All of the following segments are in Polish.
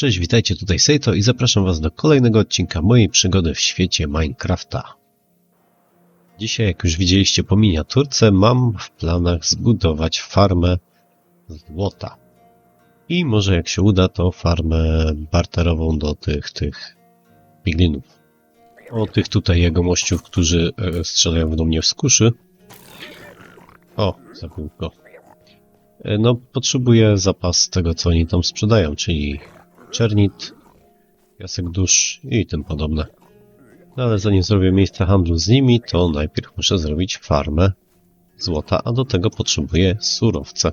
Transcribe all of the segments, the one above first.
Cześć, witajcie tutaj Sejto i zapraszam Was do kolejnego odcinka mojej przygody w świecie Minecrafta. Dzisiaj, jak już widzieliście po miniaturce, mam w planach zbudować farmę złota. I może jak się uda, to farmę barterową do tych, tych piglinów. O tych tutaj jegomościów, którzy e, strzelają do mnie w skuszy. O, zabił go. E, No, potrzebuję zapas tego, co oni tam sprzedają, czyli czernit, piasek dusz i tym podobne. No ale zanim zrobię miejsce handlu z nimi, to najpierw muszę zrobić farmę złota, a do tego potrzebuję surowce.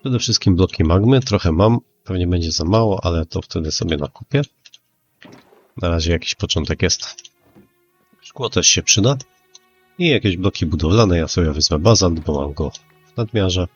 Przede wszystkim bloki magmy, trochę mam, pewnie będzie za mało, ale to wtedy sobie nakupię. Na razie jakiś początek jest. Szkło też się przyda. I jakieś bloki budowlane, ja sobie wezmę bazalt, bo mam go w nadmiarze.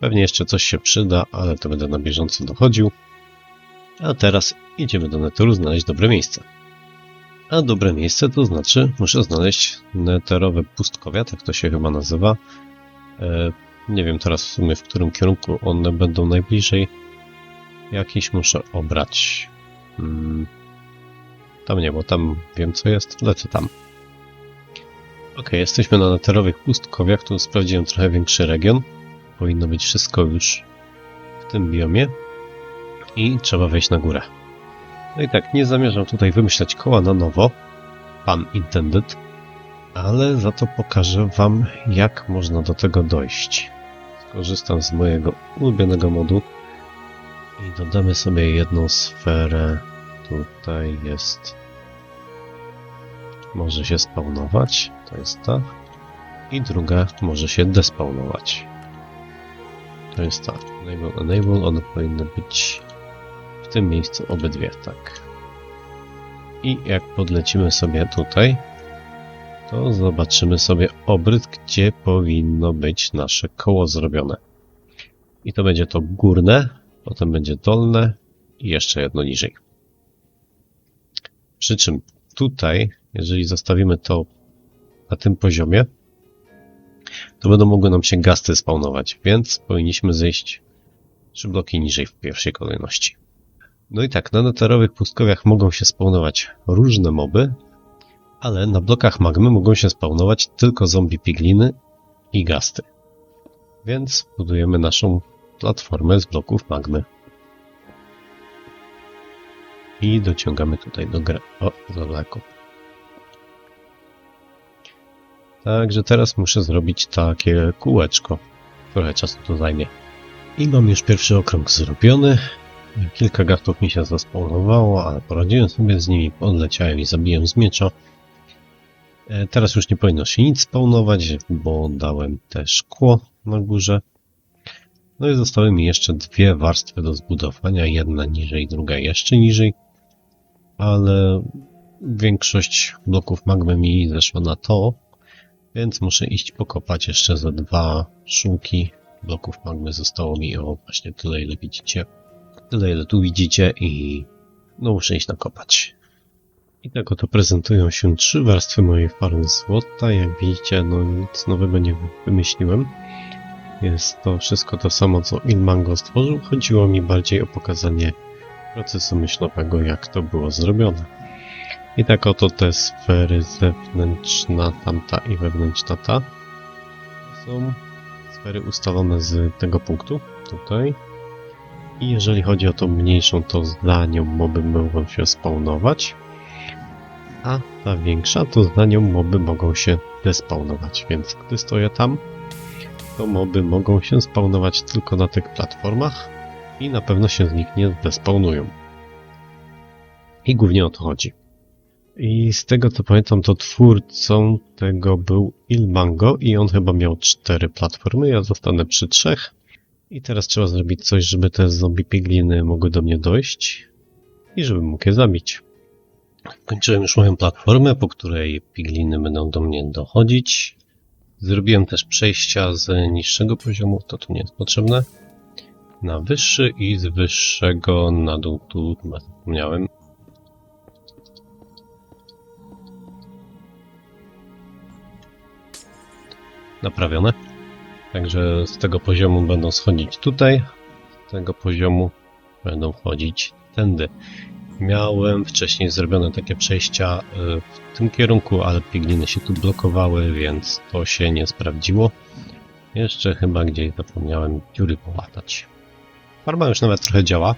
Pewnie jeszcze coś się przyda, ale to będę na bieżąco dochodził. A teraz idziemy do neteru znaleźć dobre miejsce. A dobre miejsce to znaczy muszę znaleźć neterowe pustkowia, tak to się chyba nazywa. E, nie wiem teraz w sumie w którym kierunku one będą najbliżej. Jakiś muszę obrać. Hmm. Tam nie, bo tam wiem co jest, lecę tam. Ok, jesteśmy na neterowych pustkowiach, tu sprawdziłem trochę większy region powinno być wszystko już w tym biomie i trzeba wejść na górę. No i tak, nie zamierzam tutaj wymyślać koła na nowo, pan intended, ale za to pokażę wam, jak można do tego dojść. Skorzystam z mojego ulubionego modu i dodamy sobie jedną sferę. Tutaj jest... Może się spawnować, to jest ta. I druga może się despawnować. To jest tak. Enable, enable, one powinny być w tym miejscu obydwie, tak. I jak podlecimy sobie tutaj, to zobaczymy sobie obrys, gdzie powinno być nasze koło zrobione. I to będzie to górne, potem będzie dolne i jeszcze jedno niżej. Przy czym tutaj, jeżeli zostawimy to na tym poziomie, to będą mogły nam się gasty spawnować, więc powinniśmy zejść trzy bloki niżej w pierwszej kolejności. No i tak, na neterowych pustkowiach mogą się spawnować różne moby, ale na blokach magmy mogą się spawnować tylko zombie pigliny i gasty. Więc budujemy naszą platformę z bloków magmy. I dociągamy tutaj do gry. O, za daleko. Także teraz muszę zrobić takie kółeczko. Trochę czasu to zajmie. I mam już pierwszy okrąg zrobiony. Kilka gachtów mi się zaspawnowało, ale poradziłem sobie z nimi, odleciałem i zabiłem z miecza. E, Teraz już nie powinno się nic spawnować, bo dałem te szkło na górze. No i zostały mi jeszcze dwie warstwy do zbudowania, jedna niżej, druga jeszcze niżej. Ale większość bloków magmy mi zeszła na to, więc muszę iść pokopać jeszcze za dwa szunki bloków magmy. Zostało mi o właśnie tyle, ile widzicie. Tyle, ile tu widzicie i no muszę iść nakopać. I tak oto prezentują się trzy warstwy mojej farmy złota. Jak widzicie, no nic nowego nie wymyśliłem. Jest to wszystko to samo, co Ilmango stworzył. Chodziło mi bardziej o pokazanie procesu myślowego, jak to było zrobione. I tak oto te sfery zewnętrzna tamta i wewnętrzna ta są sfery ustalone z tego punktu, tutaj. I jeżeli chodzi o tą mniejszą, to za nią moby mogą się spawnować, a ta większa, to za nią moby mogą się despawnować, więc gdy stoję tam, to moby mogą się spawnować tylko na tych platformach i na pewno się z nich nie despawnują. I głównie o to chodzi. I z tego co pamiętam, to twórcą tego był Ilmango i on chyba miał cztery platformy, ja zostanę przy trzech. I teraz trzeba zrobić coś, żeby te zombie pigliny mogły do mnie dojść i żebym mógł je zabić. Kończyłem już moją platformę, po której pigliny będą do mnie dochodzić. Zrobiłem też przejścia z niższego poziomu, to tu nie jest potrzebne, na wyższy i z wyższego na dół, tu chyba zapomniałem, naprawione. Także z tego poziomu będą schodzić tutaj, z tego poziomu będą wchodzić tędy. Miałem wcześniej zrobione takie przejścia y, w tym kierunku, ale pigliny się tu blokowały, więc to się nie sprawdziło. Jeszcze chyba gdzieś zapomniałem dziury połatać. Farma już nawet trochę działa.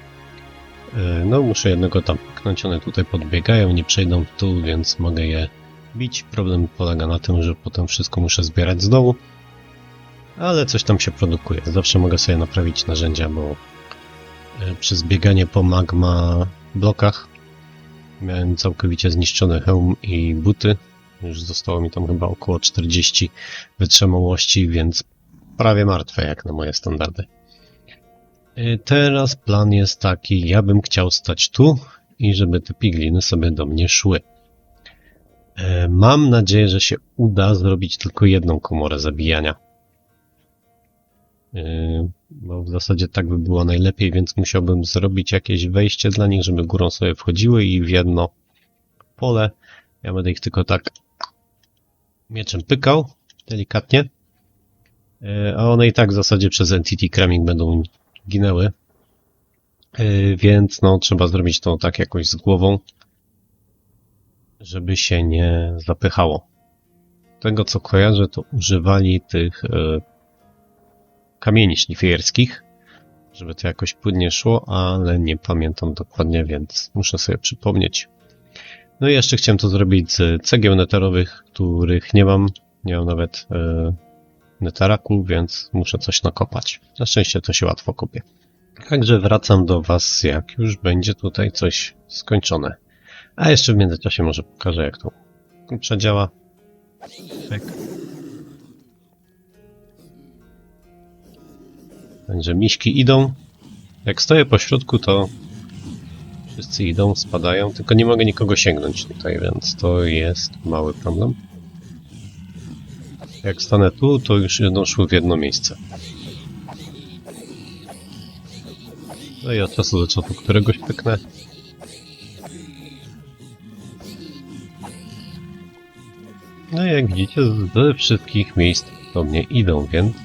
Y, No, muszę jednego tam pchnąć, one tutaj podbiegają, nie przejdą w dół, więc mogę je bić. Problem polega na tym, że potem wszystko muszę zbierać z dołu. Ale coś tam się produkuje. Zawsze mogę sobie naprawić narzędzia, bo y, przez bieganie po magma blokach miałem całkowicie zniszczony hełm i buty. Już zostało mi tam chyba około 40 wytrzymałości, więc prawie martwe jak na moje standardy. Y, Teraz plan jest taki, ja bym chciał stać tu i żeby te pigliny sobie do mnie szły. E, Mam nadzieję, że się uda zrobić tylko jedną komorę zabijania. E, Bo w zasadzie tak by było najlepiej, więc musiałbym zrobić jakieś wejście dla nich, żeby górą sobie wchodziły i w jedno pole. Ja będę ich tylko tak mieczem pykał, delikatnie. E, A one i tak w zasadzie przez Entity Cramming będą ginęły. Więc no, trzeba zrobić to tak jakoś z głową, żeby się nie zapychało. Tego co kojarzę, to używali tych e, kamieni szlifierskich, żeby to jakoś płynnie szło, ale nie pamiętam dokładnie, więc muszę sobie przypomnieć. No i jeszcze chciałem to zrobić z cegieł neterowych, których nie mam. Nie mam nawet e, neteraku, więc muszę coś nakopać. Na szczęście to się łatwo kopie. Także wracam do Was, jak już będzie tutaj coś skończone. A jeszcze w międzyczasie może pokażę, jak to przedziała. Tak. Także miśki idą. Jak stoję po środku, to wszyscy idą, spadają, tylko nie mogę nikogo sięgnąć tutaj, więc to jest mały problem. Jak stanę tu, to już będą szły w jedno miejsce. No i od czasu do czasu któregoś pyknę. No jak widzicie, ze wszystkich miejsc do mnie idą, więc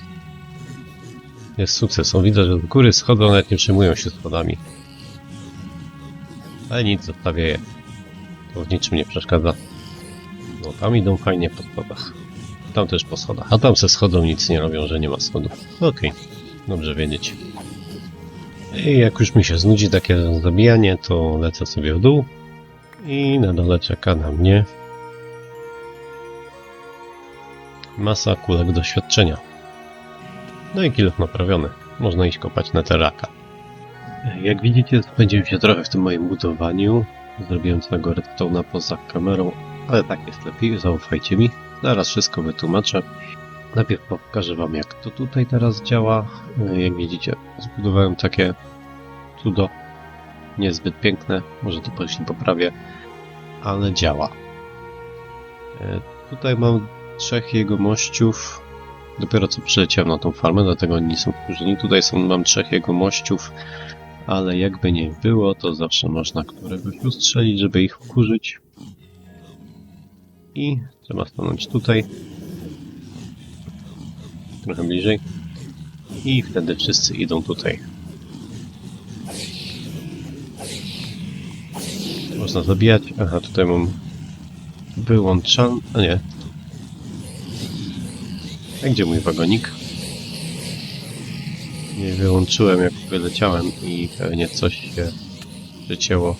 jest sukces. Widzę, że z góry schodzą, nawet nie przejmują się schodami. Ale nic, zostawię je. To w niczym nie przeszkadza. No tam idą fajnie po schodach. Tam też po schodach. A tam se schodzą, nic nie robią, że nie ma schodów. Okej, dobrze wiedzieć. I jak już mi się znudzi takie zabijanie, to lecę sobie w dół. I na dole czeka na mnie masa kulek doświadczenia. No i kilof naprawiony. Można iść kopać na teraka. Jak widzicie, spędziłem się trochę w tym moim budowaniu. Zrobiłem całego redstone'a poza kamerą, ale tak jest lepiej, zaufajcie mi. Zaraz wszystko wytłumaczę. Najpierw pokażę wam jak to tutaj teraz działa. Jak widzicie, zbudowałem takie cudo. Niezbyt piękne, może to później poprawię, ale działa. E, Tutaj mam trzech jego mościów. Dopiero co przyleciałem na tą farmę, dlatego oni nie są wkurzeni. Tutaj są, mam trzech jego mościów, ale jakby nie było, to zawsze można któregoś ustrzelić, żeby ich wkurzyć. I trzeba stanąć tutaj. Trochę bliżej. I wtedy wszyscy idą tutaj. Można zabijać. Aha, tutaj mam wyłączan... A nie. A gdzie mój wagonik? Nie wyłączyłem jak wyleciałem i pewnie coś się przycięło.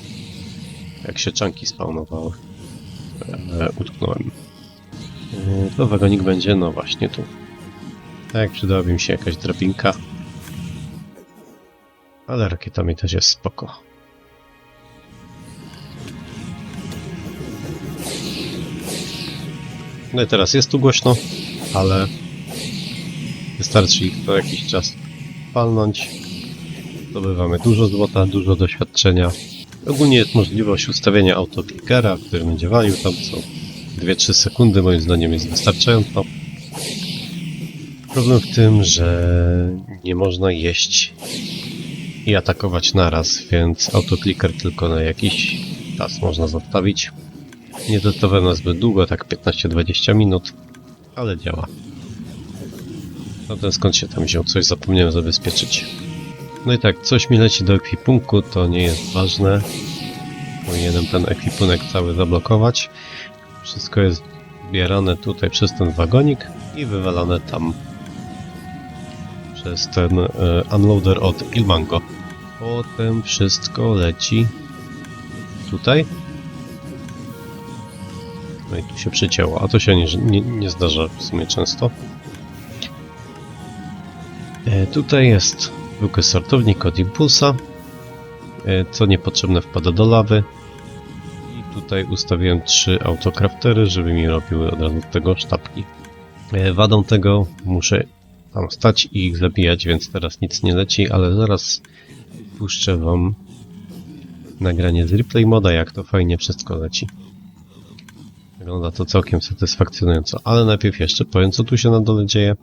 Jak się czanki spawnowały. E, utknąłem. E, to wagonik będzie, no właśnie tu. Tak, przydałaby mi się jakaś drabinka. Ale rakietami też jest spoko. No i teraz jest tu głośno, ale wystarczy ich co jakiś czas palnąć. Zdobywamy dużo złota, dużo doświadczenia. Ogólnie jest możliwość ustawienia autoklikera, który będzie walił tam co 2-3 sekundy, moim zdaniem jest wystarczająco. Problem w tym, że nie można jeść i atakować naraz, więc autokliker tylko na jakiś czas można zostawić. Nie testowałem zbyt długo, tak 15-20 minut, ale działa. No ten skąd się tam wziął? Coś zapomniałem zabezpieczyć. No i tak, coś mi leci do ekwipunku, to nie jest ważne. Powinienem ten ekwipunek cały zablokować. Wszystko jest zbierane tutaj przez ten wagonik i wywalane tam przez ten e, unloader od Ilmango. Potem wszystko leci tutaj. No i tu się przycięło, a to się nie, nie, nie zdarza w sumie często. E, tutaj jest zwykły sortownik od impulsa, e, co niepotrzebne wpada do lawy. I tutaj ustawiłem trzy autokraftery, żeby mi robiły od razu tego sztabki. E, wadą tego muszę tam stać i ich zabijać, więc teraz nic nie leci, ale zaraz puszczę wam nagranie z replay moda, jak to fajnie wszystko leci. Wygląda to całkiem satysfakcjonująco, ale najpierw jeszcze powiem, co tu się na dole dzieje.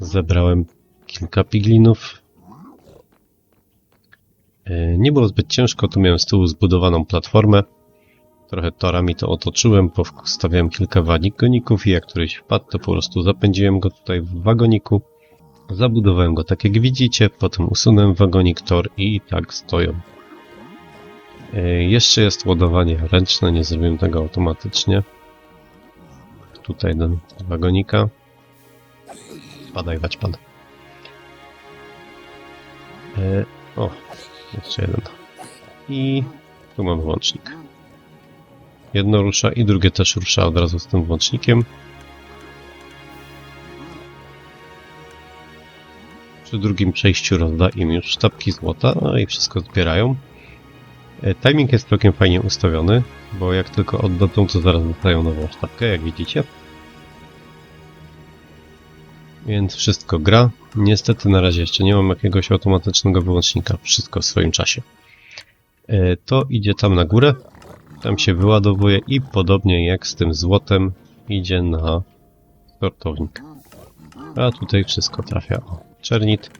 Zebrałem kilka piglinów. E, Nie było zbyt ciężko, tu miałem z tyłu zbudowaną platformę. Trochę torami to otoczyłem, powstawiałem kilka wagoników i jak któryś wpadł, to po prostu zapędziłem go tutaj w wagoniku. Zabudowałem go tak jak widzicie, potem usunąłem wagonik tor i tak stoją. E, Jeszcze jest ładowanie ręczne, nie zrobiłem tego automatycznie. Tutaj do wagonika. Spadaj, wać pan. E, o, jeszcze jeden. I tu mamy łącznik. Jedno rusza i drugie też rusza od razu z tym włącznikiem. Przy drugim przejściu rozda im już sztabki złota, no i wszystko zbierają. E, Timing jest całkiem fajnie ustawiony, bo jak tylko oddadzą, to zaraz dostają nową sztabkę, jak widzicie. Więc wszystko gra. Niestety na razie jeszcze nie mam jakiegoś automatycznego wyłącznika. Wszystko w swoim czasie. E, To idzie tam na górę. Tam się wyładowuje i podobnie jak z tym złotem idzie na sortownik. A tutaj wszystko trafia. O, czernit,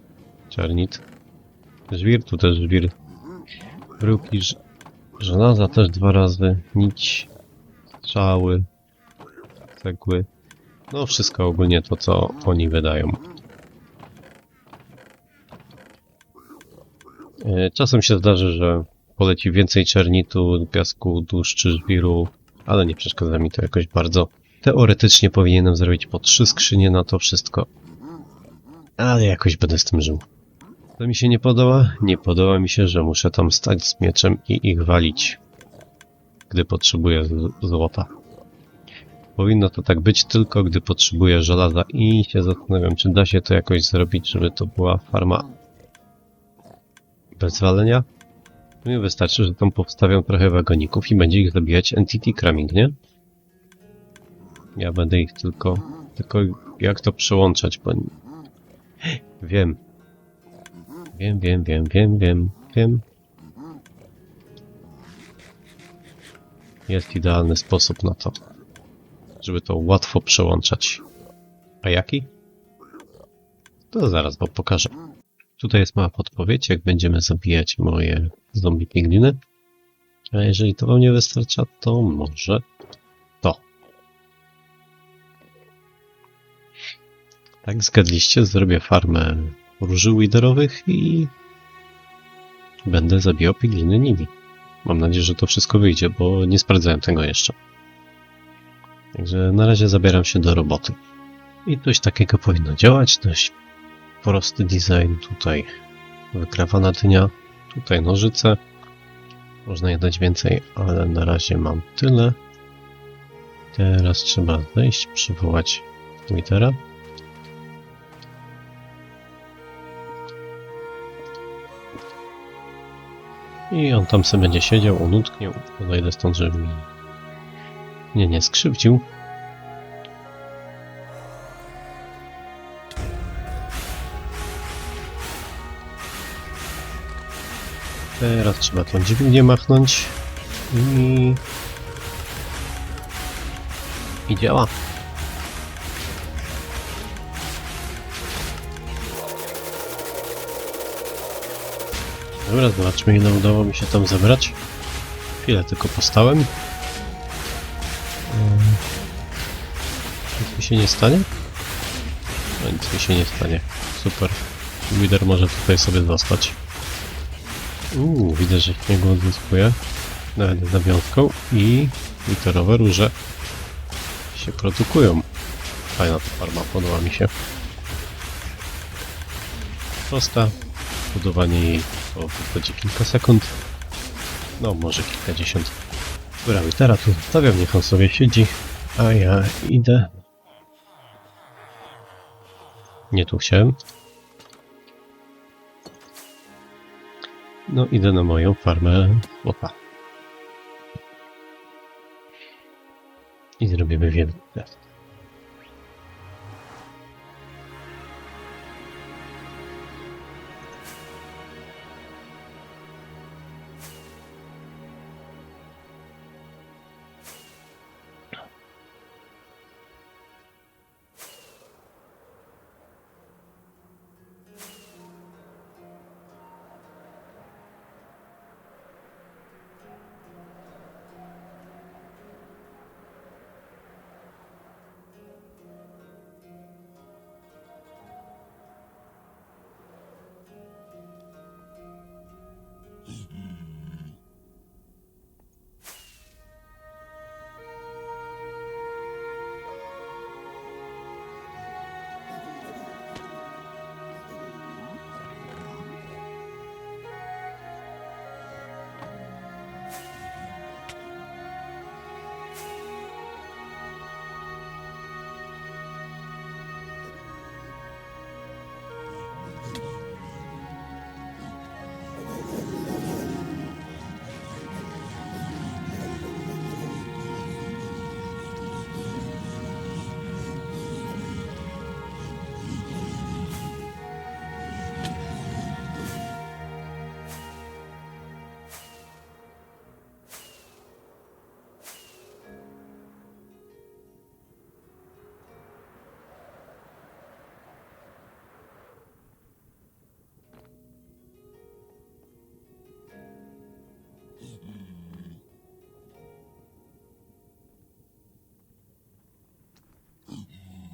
czernit, żwir, tu też żwir, Bruki, żelaza też dwa razy, nić, strzały, cegły. No wszystko ogólnie to, co oni wydają. E, Czasem się zdarzy, że poleci więcej czernitu, piasku, tłuszczy, żwiru, ale nie przeszkadza mi to jakoś bardzo. Teoretycznie powinienem zrobić po trzy skrzynie na to wszystko, ale jakoś będę z tym żył. To mi się nie podoba? Nie podoba mi się, że muszę tam stać z mieczem i ich walić, gdy potrzebuję złota. Powinno to tak być tylko, gdy potrzebuję żelaza i się zastanawiam, czy da się to jakoś zrobić, żeby to była farma bez walenia. Mi wystarczy, że tam powstawiam trochę wagoników i będzie ich zabijać entity cramming, nie? Ja będę ich tylko... Tylko jak to przełączać, bo... Wiem. Wiem, wiem, wiem, wiem, wiem, wiem. Jest idealny sposób na to, żeby to łatwo przełączać. A jaki? To zaraz wam pokażę. Tutaj jest mała podpowiedź, jak będziemy zabijać moje zombie pigliny. A jeżeli to wam nie wystarcza, to może to. Tak, zgadliście, zrobię farmę róży widerowych i będę zabijał pigliny nimi. Mam nadzieję, że to wszystko wyjdzie, bo nie sprawdzałem tego jeszcze. Także na razie zabieram się do roboty. I coś takiego powinno działać, dość prosty design. Tutaj wykrawana dynia, tutaj nożyce. Można je dać więcej, ale na razie mam tyle. Teraz trzeba zejść, przywołać Twittera. I on tam sobie będzie siedział, on utknie, odejdę stąd, żeby mi nie, nie skrzywdził. Teraz trzeba tą dźwignię machnąć i... i działa. Dobra, zobaczmy ile udało mi się tam zebrać. Chwilę tylko postałem. Się nie stanie? No nic mi się nie stanie. Super. Lider może tutaj sobie zostać. Uuu, widzę, że śniegu odzyskuje. Nawet z nawiązką i literowe róże się produkują. Fajna ta farma, podoba mi się. Prosta. Budowanie jej to wychodzi kilka sekund. No, może kilkadziesiąt. Dobra, teraz tu zostawiam, niech on sobie siedzi, a ja idę. Nie tu chciałem. No, idę na moją farmę chłopa. I zrobimy wielki test.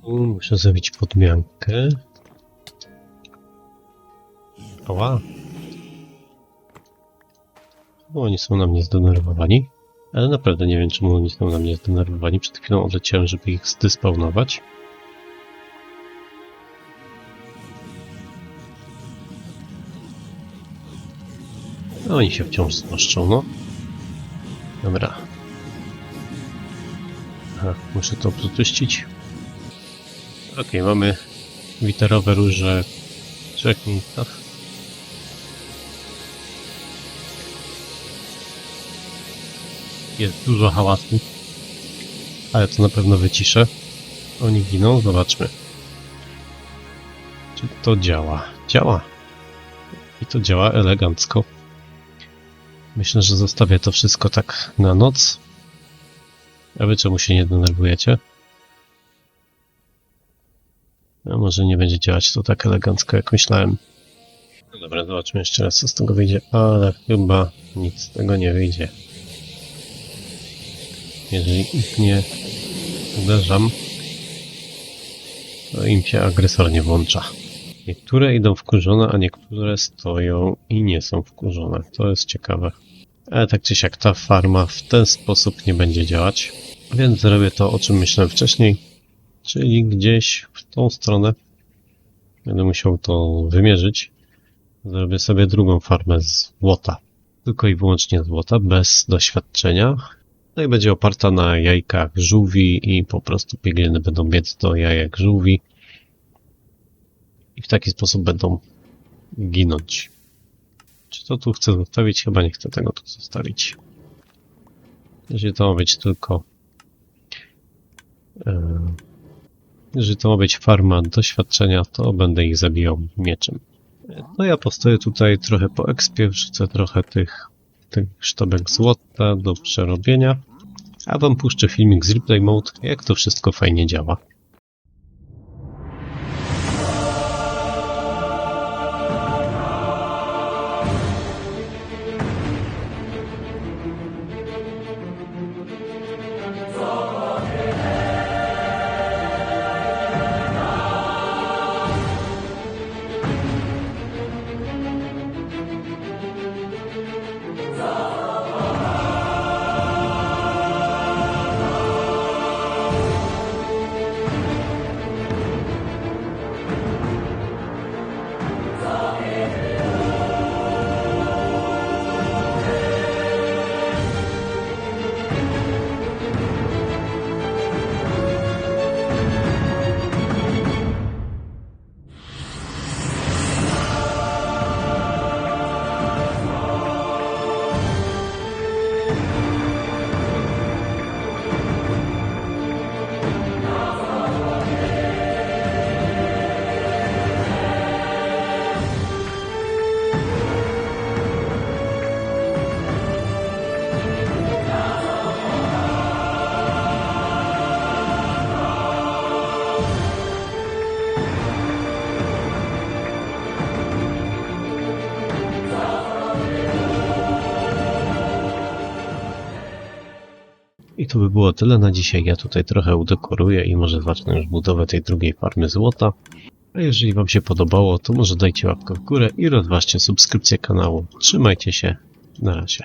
Muszę zrobić podmiankę. Ała. Bo oni są na mnie zdenerwowani. Ale naprawdę nie wiem, czemu oni są na mnie zdenerwowani. Przed chwilą odleciałem, żeby ich zdysponować. No, oni się wciąż znoszczą, no. Dobra. Aha, muszę to przeczyścić. Okej, mamy witerowe róże w trzech. Jest dużo hałasu, ale to na pewno wyciszę. Oni giną, zobaczmy. Czy to działa? Działa. I to działa elegancko. Myślę, że zostawię to wszystko tak na noc. A wy czemu się nie denerwujecie? A może nie będzie działać to tak elegancko, jak myślałem. No dobra, zobaczmy jeszcze raz, co z tego wyjdzie, ale chyba nic z tego nie wyjdzie. Jeżeli ich nie uderzam, to im się agresor nie włącza. Niektóre idą wkurzone, a niektóre stoją i nie są wkurzone. To jest ciekawe. Ale tak czy siak ta farma w ten sposób nie będzie działać. Więc zrobię to, o czym myślałem wcześniej, czyli gdzieś w tą stronę. Będę musiał to wymierzyć. Zrobię sobie drugą farmę z złota. Tylko i wyłącznie złota, bez doświadczenia. No i będzie oparta na jajkach żółwi i po prostu piegliny będą biec do jajek żółwi. I w taki sposób będą ginąć. Czy to tu chcę zostawić? Chyba nie chcę tego tu zostawić. Jeżeli to ma być tylko... Yy, jeżeli to ma być farma doświadczenia, to będę ich zabijał mieczem. No ja postoję tutaj trochę po ekspie, wrzucę trochę tych, tych sztabek złota do przerobienia, a wam puszczę filmik z replay mode, jak to wszystko fajnie działa. To by było tyle na dzisiaj. Ja tutaj trochę udekoruję i może zacznę już budowę tej drugiej farmy złota. A jeżeli Wam się podobało, to może dajcie łapkę w górę i rozważcie subskrypcję kanału. Trzymajcie się. Na razie.